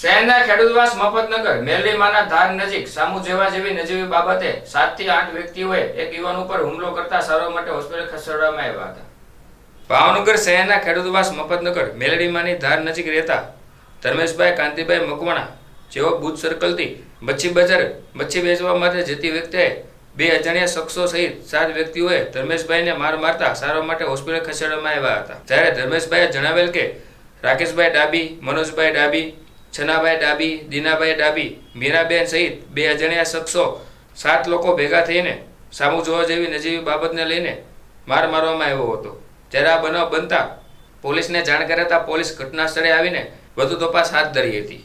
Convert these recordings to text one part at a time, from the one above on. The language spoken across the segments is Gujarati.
શહેરના ખેડૂતવાસ મફતનગર મેલડીમાના ધાર નજીક, સામુ જેવા જેવી નજીવી બાબતે સાતથી આઠ વ્યક્તિઓએ એક યુવાન ઉપર હુમલો કરતા સારવાર માટે હોસ્પિટલ ખસેડવામાં આવ્યા હતા. ભાવનગર શહેરના ખેડૂતવાસ મફતનગર મેલડીમાની ધાર નજીક રહેતા ધર્મેશભાઈ કાંતિભાઈ મકવાણા, જેઓ બુથ સર્કલથી મચ્છી બજાર, મચ્છી વેચવા માટે જતી વ્યક્તિએ બે અજાણ્યા શખ્સો સહિત સાત વ્યક્તિઓએ ધર્મેશભાઈને માર મારતા સારવાર માટે હોસ્પિટલ ખસેડવામાં આવ્યા હતા. ત્યારે ધર્મેશભાઈએ જણાવેલ કે, રાકેશભાઈ ડાબી, મનોજભાઈ ડાબી છનાભાઈ ડાબી, દીનાભાઈ ડાબી, મીરાબેન સહિત બે અજાણ્યા શખ્સો સાત લોકો ભેગા થઈને સામુ જોવા જેવી નજીવી બાબતને લઈને માર મારવામાં આવ્યો હતો. જ્યારે આ બનાવ બનતા પોલીસને જાણ કરાતા પોલીસ ઘટના સ્થળે આવીને વધુ તપાસ હાથ ધરી હતી.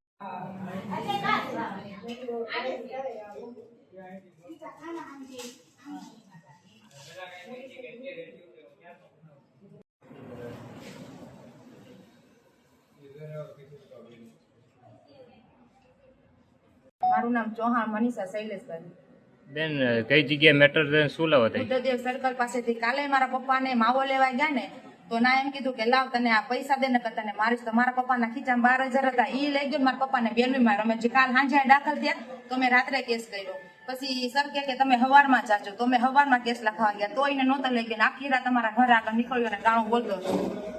મારું નામ ચૌહાણ મનીષા શૈલેષભાઈ. બેન કઈ જગ્યાએ મેટર શું લાવો થઈ સર્કલ પાસેથી કાલે મારા પપ્પાને માવો લેવા ગયા ને તો ના એમ કીધું કે લાવ તને આ પૈસા દે ને તને મારે તો મારા પપ્પાના ખીચામાં બાર હજાર હતા. ઈ લઈ ગયો મારા પપ્પાને બેનવી માર્યો અમે કાલ સાંજે દાખલ થયા, તો મેં રાત્રે કેસ કર્યો. પછી સર કે કે તમે હવારમાં જાજો. તો મેં હવારમાં કેસ લખવા ગયા. તો એને નહોતા લઈ ગયા. આખી રાત અમારા ઘર આગળ નીકળ્યો અને ગાણું બોલતો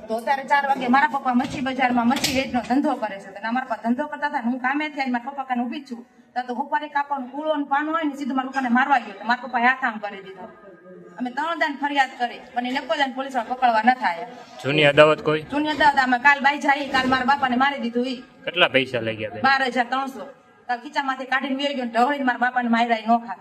તો અત્યારે ચાર વાગે મારા પપ્પા મચ્છી બજારમાં મચ્છી વેચનો ધંધો કરે છે. અને અમારા પપ્પા ધંધો કરતા હતા હું કામે થયા મારા પપ્પા કાને ઊભી છું. તો હોપારી કાપવાનું કૂળો પાનું હોય ને સીધું મારા પપ્પાને મારવા ગયો. તો મારા પપ્પાએ આ કામ કરી દીધું. અમે ત્રણ દાન ફરિયાદ કરી પણ એને કોઈ દાન પોલીસ પકડવા ન થાય. જૂની અદાવત કોઈ? જૂની અદાવત અમે કાલ બાઈ જાય કાલ મારા બાપાને મારી દીધું ઈ. કેટલા પૈસા લઈ ગયા બાર હજાર ત્રણસો. ખીચામાંથી કાઢીને મેળ ગયો ને મારા બાપાને માર્યા નોખા.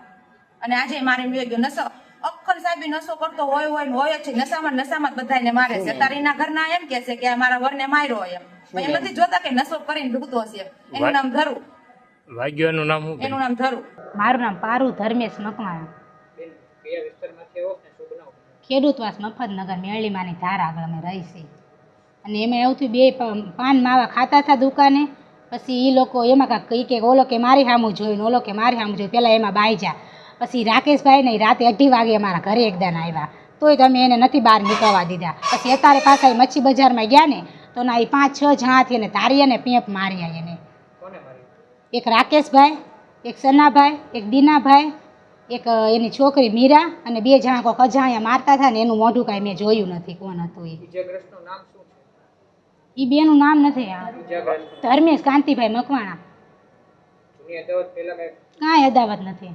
અને આજે મારે મેળ ગયો. નસો અક્કર સાહેબ નશો કરતો હોય હોય ને હોય જ છે. નશામાં ને નશામાં જ બધાને મારે છે. અત્યારે એના ઘરના એમ કે છે કે મારા વરને માર્યો એમ. પણ એ નથી જોતા કે નશો કરીને ડૂબતો હશે એનું નામ ધરું. વાગ્યોનું નામ એનું નામ ધરું. મારું નામ પારુ ધર્મેશ મકવાણા. ખેડૂતવાસ મફતનગર મેળીમાની ધાર આગળ અમે રહી છીએ. અને એમાં એવું થયું બે પાન માવા ખાતા હતા દુકાને પછી એ લોકો એમાં કાંક કહી કે ઓલો કે મારી સામું જોયું ઓલો કે મારી સામું જોયું પહેલાં એમાં બાયજા પછી રાકેશભાઈ ને રાતે અઢી વાગે અમારા ઘરે એકદાન આવ્યા તોય તમે એને નથી બહાર નીકળવા દીધા. પછી અત્યારે પાછા એ મચ્છી બજારમાં ગયા ને તો ના એ પાંચ છ જણાથી એને તારી અને પેપ માર્યા એને. એક રાકેશભાઈ એક સનાભાઈ એક દીનાભાઈ એક એની છોકરી મીરા અને બે જણા કોઈક અજાણ્યા મારતા હતા ને એનું મોઢું કાંઈ મેં જોયું નથી કોણ હતું એ. એ બેનું નામ નથી આ ધર્મેશ કાંતિભાઈ મકવાણા. કાંઈ અદાવત નથી.